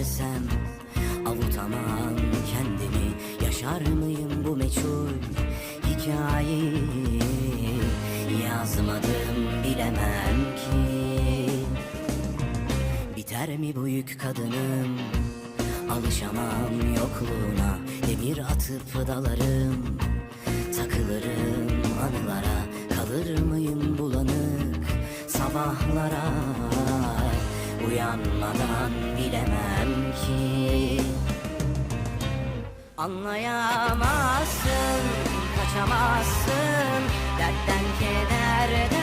versem Avutamam kendimi Yaşar mıyım bu meçhul hikayeyi? Yazmadım bilemem ki. Biter mi bu yük kadınım? Alışamam yokluğuna Demir atıp dalarım. Takılırım anılara Kalır mıyım bulanık Sabahlara Uyanmadan bilemem ki. Anlayamazsın, kaçamazsın Dertten kederden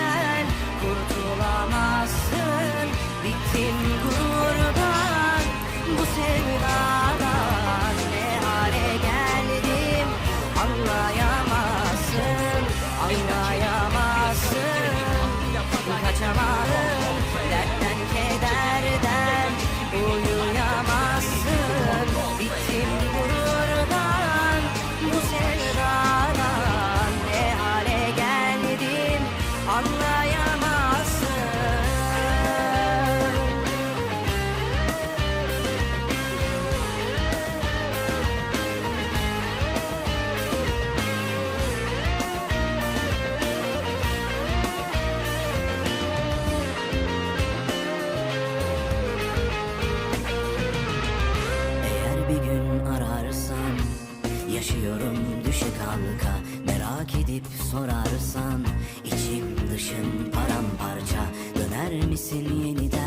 Yaşıyorum düşük halka Merak edip sorarsan içim dışım paramparça Döner misin yeniden